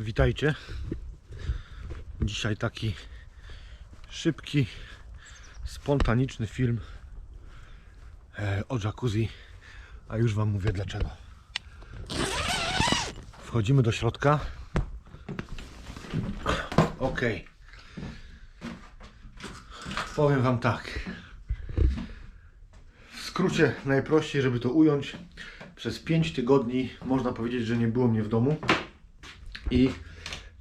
Witajcie. Dzisiaj taki szybki, spontaniczny film e, o jacuzzi, a już Wam mówię dlaczego. Wchodzimy do środka. Ok. Powiem Wam tak. W skrócie, najprościej, żeby to ująć, przez 5 tygodni można powiedzieć, że nie było mnie w domu. I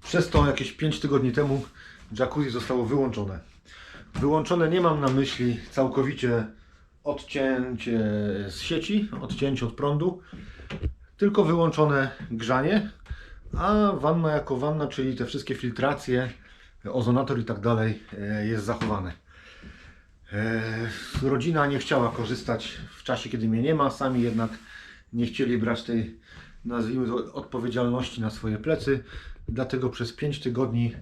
przez to jakieś 5 tygodni temu jacuzzi zostało wyłączone. Wyłączone nie mam na myśli całkowicie odcięcie z sieci, odcięcie od prądu, tylko wyłączone grzanie, a wanna jako wanna, czyli te wszystkie filtracje, ozonator i tak dalej e, jest zachowane. E, Rodzina nie chciała korzystać w czasie, kiedy mnie nie ma, sami jednak nie chcieli brać tej, nazwijmy to, odpowiedzialności na swoje plecy, dlatego przez 5 tygodni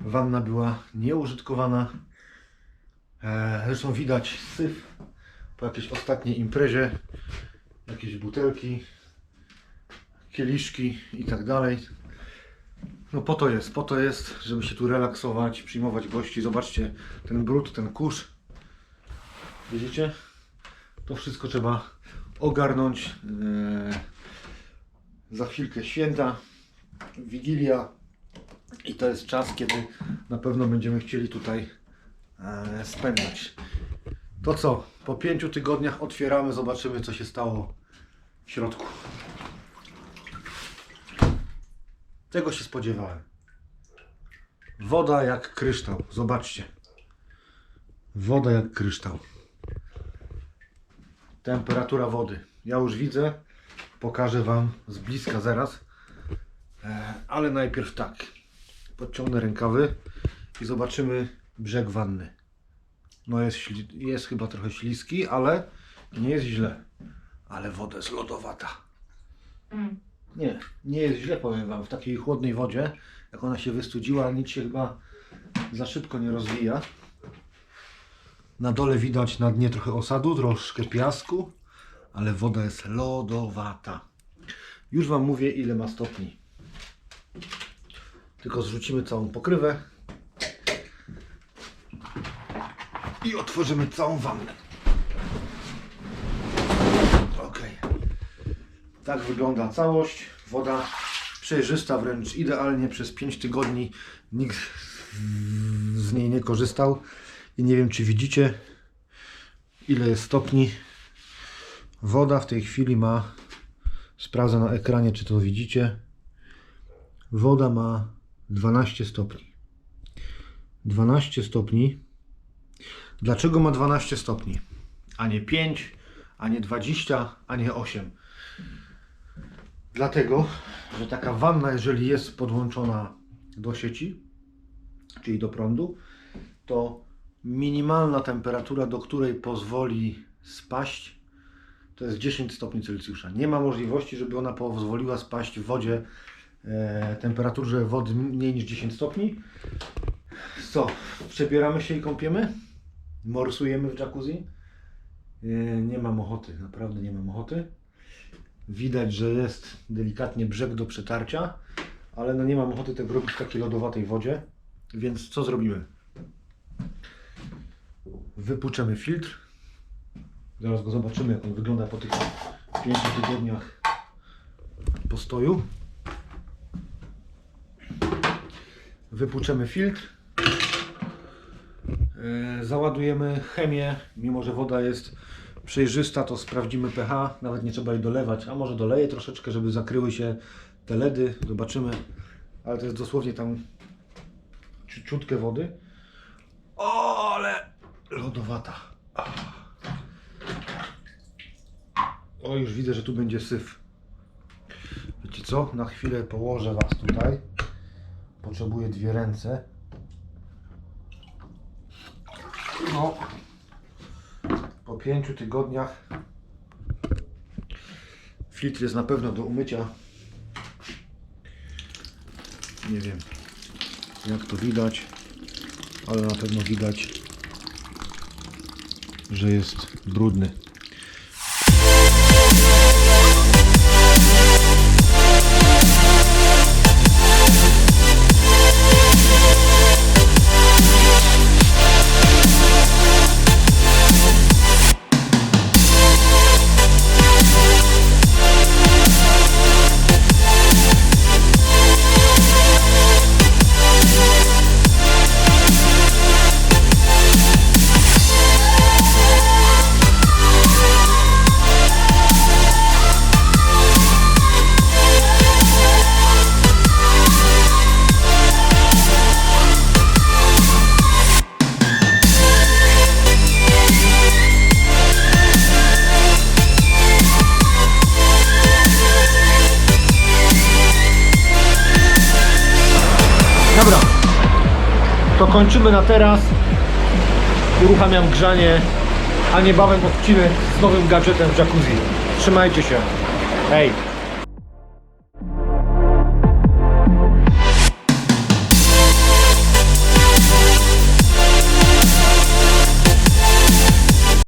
wanna była nieużytkowana. E, Zresztą widać syf po jakiejś ostatniej imprezie, jakieś butelki, kieliszki i tak dalej. No po to jest, po to jest, żeby się tu relaksować, przyjmować gości. Zobaczcie ten brud, ten kurz. Widzicie? To wszystko trzeba ogarnąć. E, za chwilkę święta, Wigilia i to jest czas, kiedy na pewno będziemy chcieli tutaj e, spędzać. To co? Po pięciu tygodniach otwieramy, zobaczymy co się stało w środku. Tego się spodziewałem. Woda jak kryształ. Zobaczcie. Woda jak kryształ. Temperatura wody. Ja już widzę. Pokażę Wam z bliska zaraz. E, Ale najpierw tak. Podciągnę rękawy i zobaczymy brzeg wanny. No jest, jest chyba trochę śliski, ale nie jest źle. Ale woda jest lodowata. Mm. Nie, nie jest źle, powiem Wam. W takiej chłodnej wodzie, jak ona się wystudziła, nic się chyba za szybko nie rozwija. Na dole widać na dnie trochę osadu, troszkę piasku, ale woda jest lodowata. Już Wam mówię, ile ma stopni. Tylko zrzucimy całą pokrywę i otworzymy całą wannę. Ok. Tak wygląda całość. Woda przejrzysta, wręcz idealnie przez 5 tygodni. Nikt z niej nie korzystał. I nie wiem, czy widzicie, ile jest stopni. Woda w tej chwili ma, sprawdzę na ekranie, czy to widzicie. Woda ma 12 stopni. 12 stopni. Dlaczego ma 12 stopni? A nie 5, a nie 20, a nie 8. Dlatego, że taka wanna, jeżeli jest podłączona do sieci, czyli do prądu, to minimalna temperatura, do której pozwoli spaść, to jest 10 stopni Celsjusza. Nie ma możliwości, żeby ona pozwoliła spaść w wodzie e, temperaturze wody mniej niż 10 stopni. Co? Przebieramy się i kąpiemy? Morsujemy w jacuzzi? E, nie mam ochoty, naprawdę nie mam ochoty. Widać, że jest delikatnie brzeg do przetarcia, ale no nie mam ochoty tego robić w takiej lodowatej wodzie, więc co zrobimy? Wypuczemy filtr. Zaraz go zobaczymy, jak on wygląda po tych 5 tygodniach postoju. Wypuczemy filtr. E, Załadujemy chemię, mimo że woda jest przejrzysta, to sprawdzimy pH, nawet nie trzeba jej dolewać, a może doleję troszeczkę, żeby zakryły się te ledy, zobaczymy, ale to jest dosłownie tam ciu- ciutkę wody. O, ale lodowata. O, już widzę, że tu będzie syf. Wiecie co? Na chwilę położę Was tutaj. Potrzebuję dwie ręce. No, po pięciu tygodniach filtr jest na pewno do umycia. Nie wiem jak to widać, ale na pewno widać, że jest brudny. Dobra. To kończymy na teraz. Uruchamiam grzanie, a niebawem odcinek z nowym gadżetem w jacuzzi. Trzymajcie się. Hej.